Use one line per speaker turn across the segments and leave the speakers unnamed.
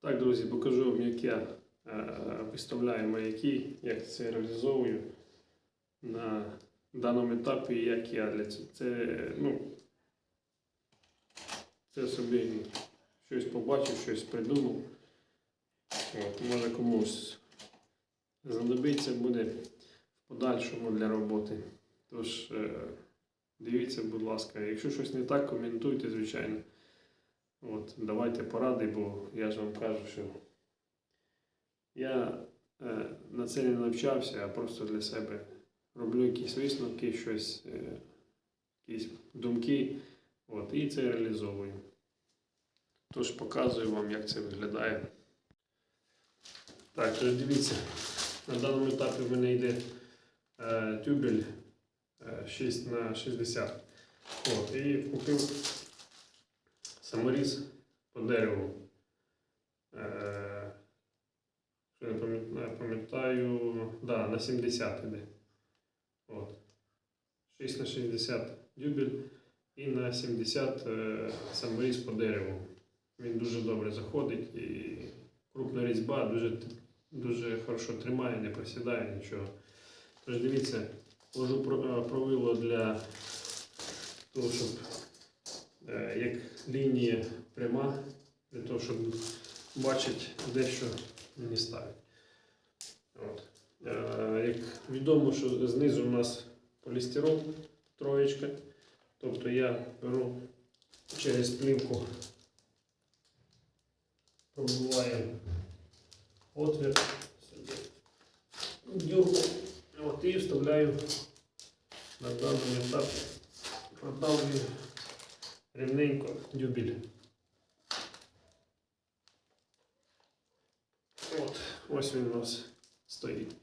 Так, друзі, покажу вам, як я е, виставляю маяки, як це реалізовую на даному етапі, як я для цього. Це, ну, це собі щось побачив, щось придумав. От, може комусь знадобиться буде в подальшому для роботи. Тож е, дивіться, будь ласка, якщо щось не так, коментуйте, звичайно. От, давайте поради, бо я ж вам кажу, що я е, на це не навчався, а просто для себе роблю якісь висновки, щось, е, якісь думки, от, і це реалізовую. Тож показую вам, як це виглядає. Так, тож дивіться, на даному етапі в мене йде е, тюбель е, 6 на 60. От, і купив саморіз по дереву. Е, що я пам'ятаю, пам'ятаю, да, на 70 іде. От. 6 на 60 дюбель і на 70 е, саморіз по дереву. Він дуже добре заходить і крупна різьба дуже, дуже хорошо тримає, не просідає нічого. Тож дивіться, ложу е, провило для того, щоб е, як лінія пряма, для того, щоб бачити, де що мені ставить. От. Е, Як відомо, що знизу у нас полістирол троєчка. Тобто я беру через плівку, пробиваю отвір, сюди дюрку, і вставляю на даному етапі, продавлюю рівненько дюбель. От, ось він у нас стоїть.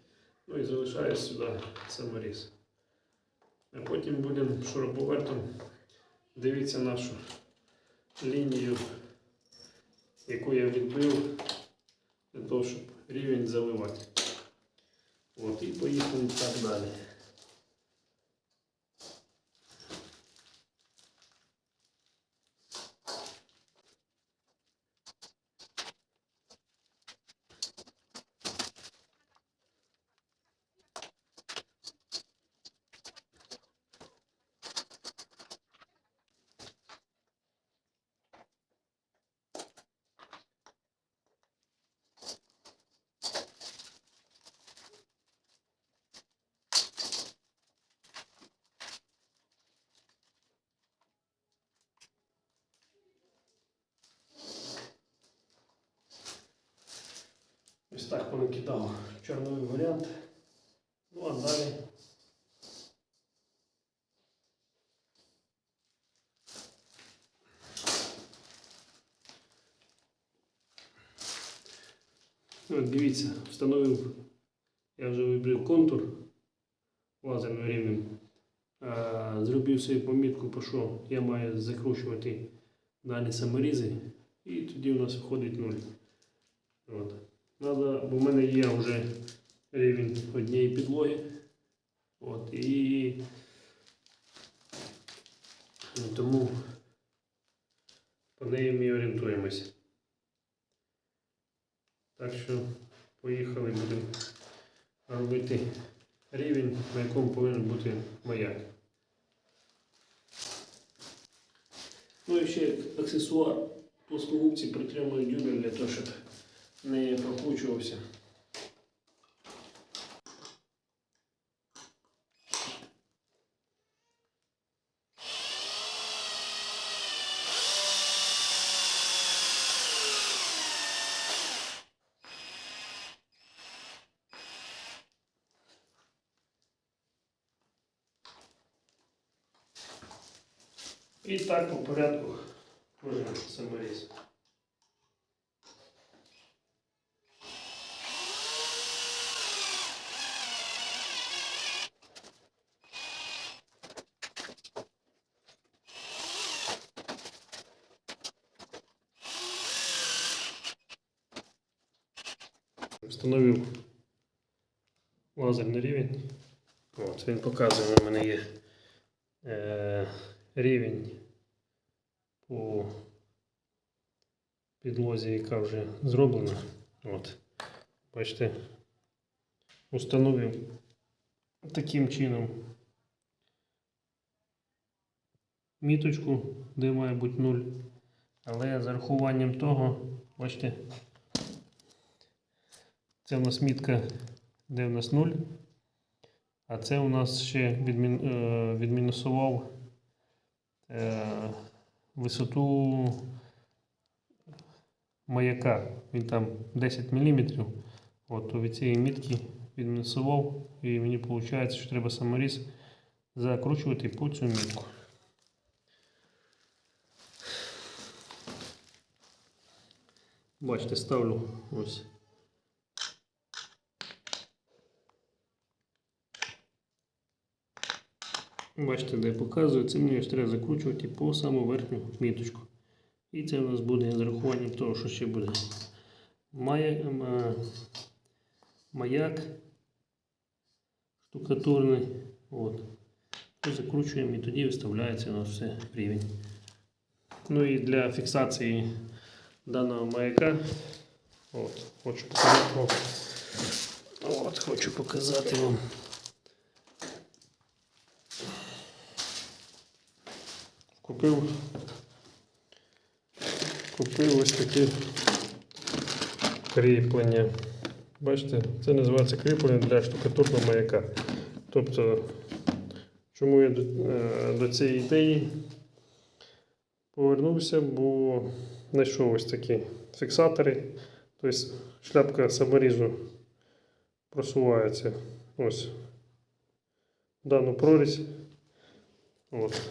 Ну і залишаю сюди саморіз. А потім будемо шуруповертом дивитися нашу лінію, яку я відбив для того, щоб рівень заливати. От, і поїхали так далі. Так понакидав чорновий варіант. Ну а далі. От дивіться, встановив, я вже вибрав контур лазерним рівнем. Зробив собі помітку, по що я маю закручувати далі саморізи, і тоді у нас виходить нуль. От. Надо, бо в мене є вже рівень однієї підлоги. От, і тому по неї ми орієнтуємося. Так що поїхали, будемо робити рівень, на якому повинен бути маяк. Ну і ще аксесуар плоскогубці притримують дюбель для того, щоб не прокручувався. І так по порядку кожен саморіз. Встановив лазерний рівень. От, він показує, у мене є е, рівень по підлозі, яка вже зроблена. От. Бачите, установив таким чином міточку, де має бути 0. Але з рахуванням того, бачите, це у нас мітка, де у нас 0. А це у нас ще відмін, е, відмінусував е, висоту маяка. Він там 10 мм. От від цієї мітки відмінусував. І мені виходить, що треба саморіз закручувати по цю мітку. Бачите, ставлю ось. Бачите, де я показую, це мені треба закручувати по саму верхню міточку. І це у нас буде з того, що ще буде мая, маяк штукатурний. От. Закручуємо і тоді виставляється у нас все рівень. Ну і для фіксації даного маяка. От, хочу показати. От, хочу показати вам. Купив. Купив ось таке кріплення. Бачите, це називається кріплення для штукатурного маяка. Тобто, чому я до, е, до цієї ідеї повернувся, бо знайшов ось такі фіксатори. Тобто шляпка саморізу просувається ось в дану прорізь. От.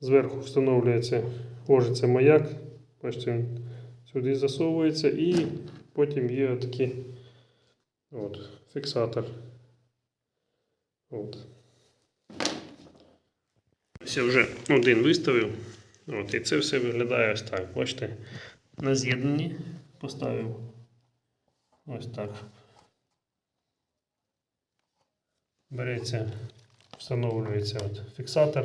Зверху встановлюється ложиться маяк. Бачите, він сюди засовується і потім є такий от, фіксатор. От. Все вже один виставив. От, і це все виглядає ось так. Бачите, на з'єднанні поставив ось так. Береться, встановлюється от фіксатор.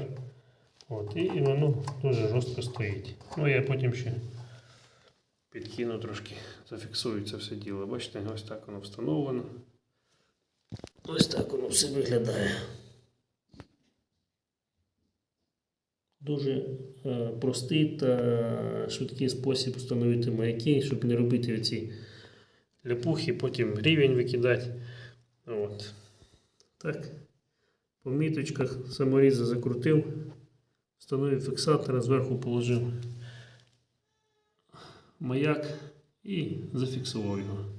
От, і воно дуже жорстко стоїть. Ну, я потім ще підкину трошки, зафіксую це все діло. Бачите, ось так воно встановлено. Ось так воно все виглядає. Дуже е, простий та швидкий спосіб встановити маяки, щоб не робити оці ляпухи, потім рівень викидати. От. Так. По міточках саморіза закрутив. Встановив фіксатора, зверху положив маяк і зафіксував його.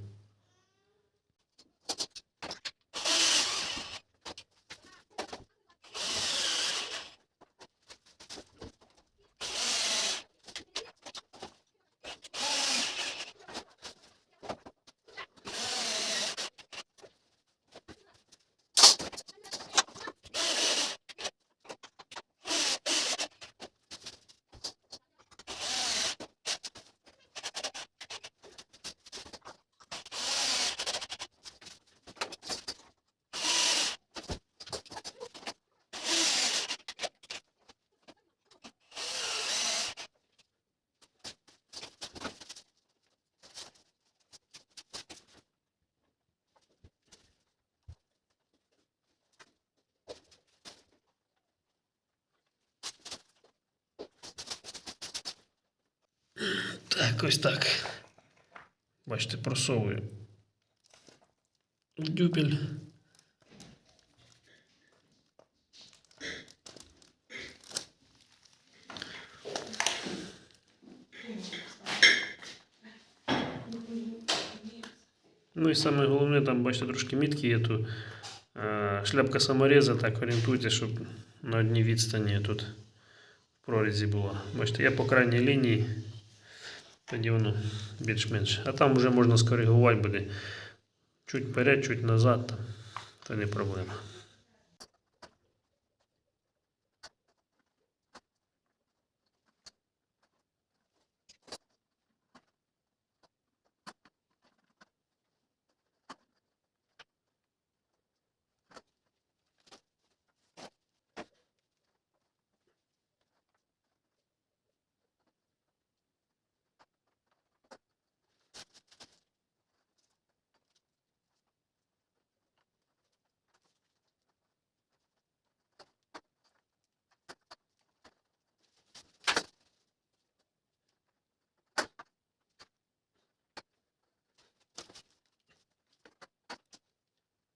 Так, ось так. Бачите, просовую в дюбель. Ну і саме головне, там, бачите, трошки мітки є тут. Е, Шляпка самореза, так орієнтуйте, щоб на одній відстані тут в прорізі було. Бачите, я по крайній лінії. Тоді воно більш-менш. А там вже можна скоригувати буде. Чуть вперед, чуть назад, там, то не проблема.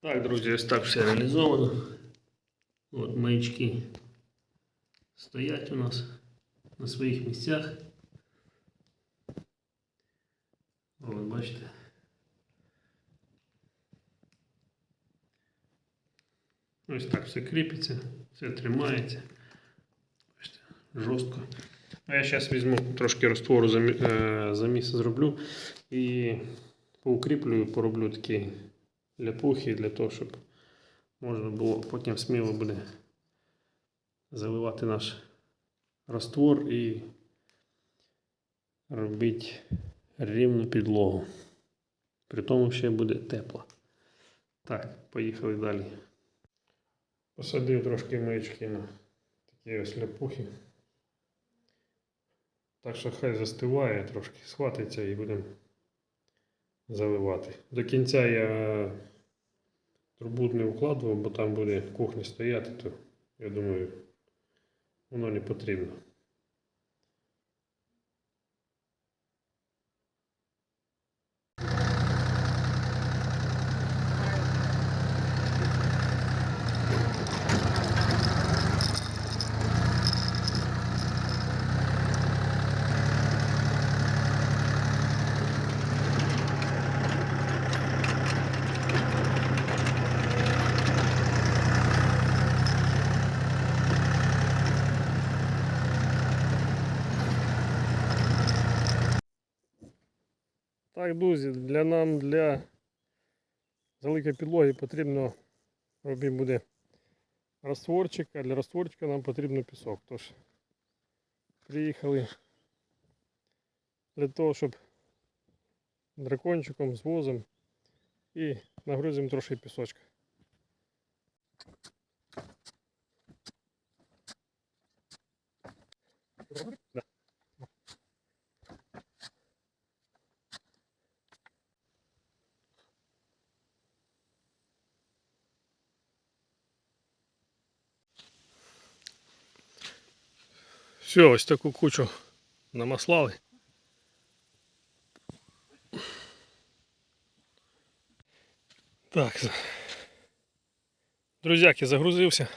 Так, друзі, ось так все реалізовано. От маячки стоять у нас на своїх місцях. От, бачите. Ось так все кріпиться, все тримається. Бачите, жорстко. А я зараз візьму трошки раствору замі- е, заміс зроблю і поукріплюю, пороблю ляпухи для того, щоб можна було потім сміло буде заливати наш раствор і робити рівну підлогу. При тому ще буде тепло. Так, поїхали далі. Посадив трошки маячки на такі ось ляпухи. Так що хай застиває трошки, схватиться і будемо заливати. До кінця я трубу не вкладував, бо там буде кухня стояти, то я думаю, воно не потрібно. Так, друзі, для нам для залики підлоги потрібно робити буде розтворчик, а для розтворчика нам потрібно пісок. Тож приїхали для того, щоб дракончиком з возом і нагрузимо трошки пісочка. Да. Все, ось таку кучу намаслали. Так. Друзяки, загрузився.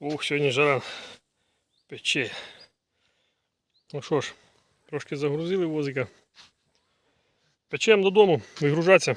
Ух, сьогодні жара пече. Ну що ж, трошки загрузили возика. Печемо додому, вигружатися.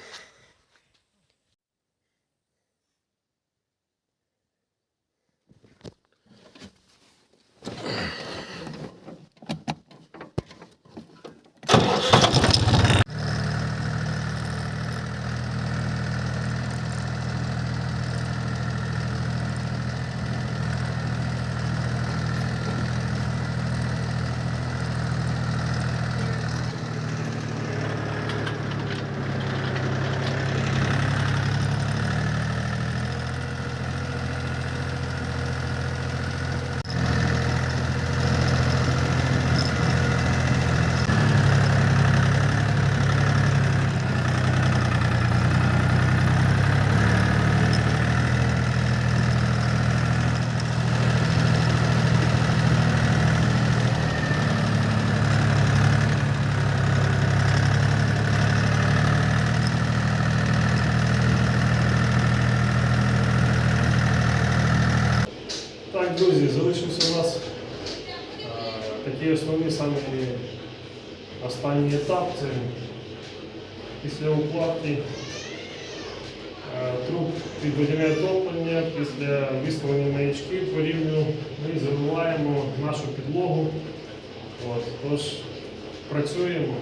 Такий основний самий останній етап. Це після укладки е, труб під водяне отоплення, після виставлення маячків по рівню ми заливаємо нашу підлогу. От, тож працюємо,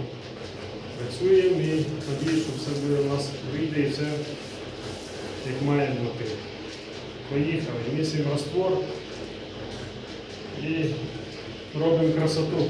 працюємо і надію, що все буде у нас вийде і все як має бути. Поїхали, місимо раствор і робимо красоту.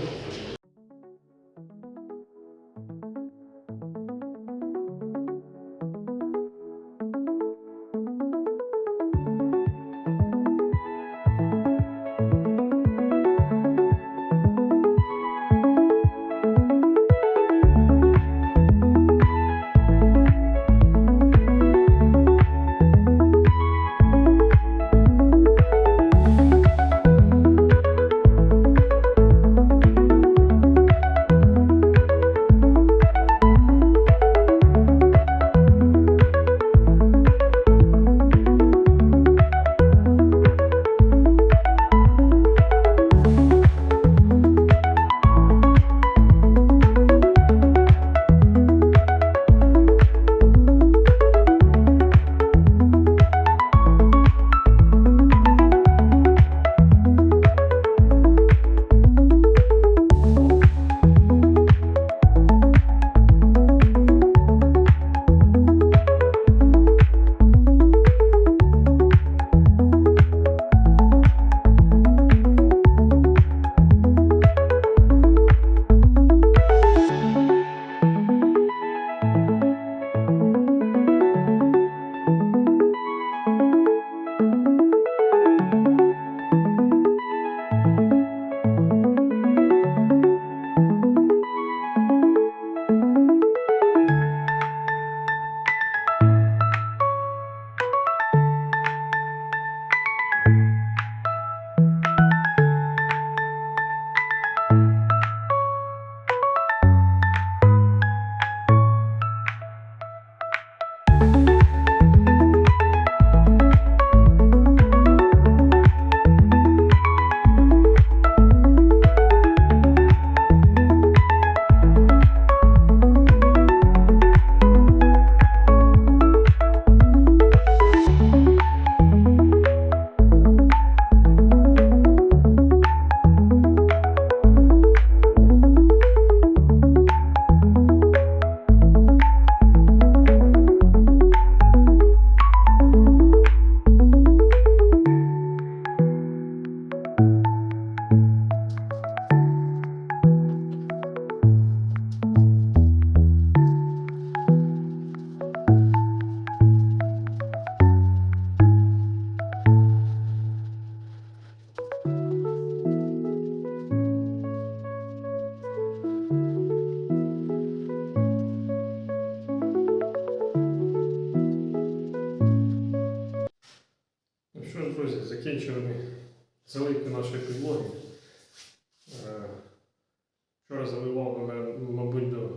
Заливав, наверно, мабуть, до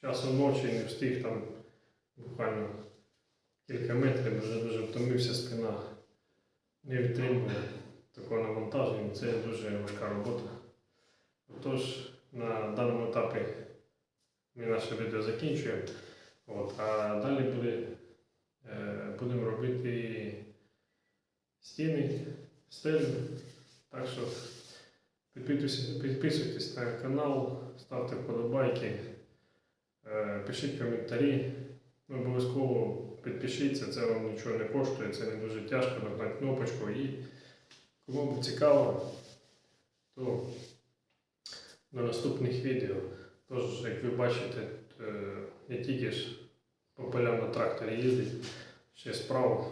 часу ночі не встиг там буквально кілька метрів, вже дуже втомився спина. Не витримує такого навантаження. Це дуже важка робота. Тож на даному етапі ми наше відео закінчуємо. От, а далі буде, е, будемо робити стіни, стелю. Так що підписуйтесь, на канал, ставте вподобайки, е, пишіть коментарі. Ну, Обов'язково підпишіться, це вам нічого не коштує, це не дуже тяжко нажати кнопочку. І кому буде цікаво, то до наступних відео. Тож, як ви бачите, е, не тільки ж по полям на тракторі їздить, ще справа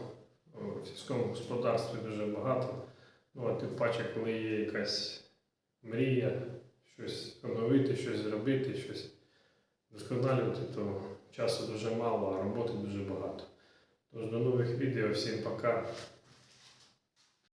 в сільському господарстві дуже багато. Ну, а тим паче, коли є якась мрія, щось оновити, щось зробити, щось досконалювати, то часу дуже мало, а роботи дуже багато. Тож до нових відео, всім пока.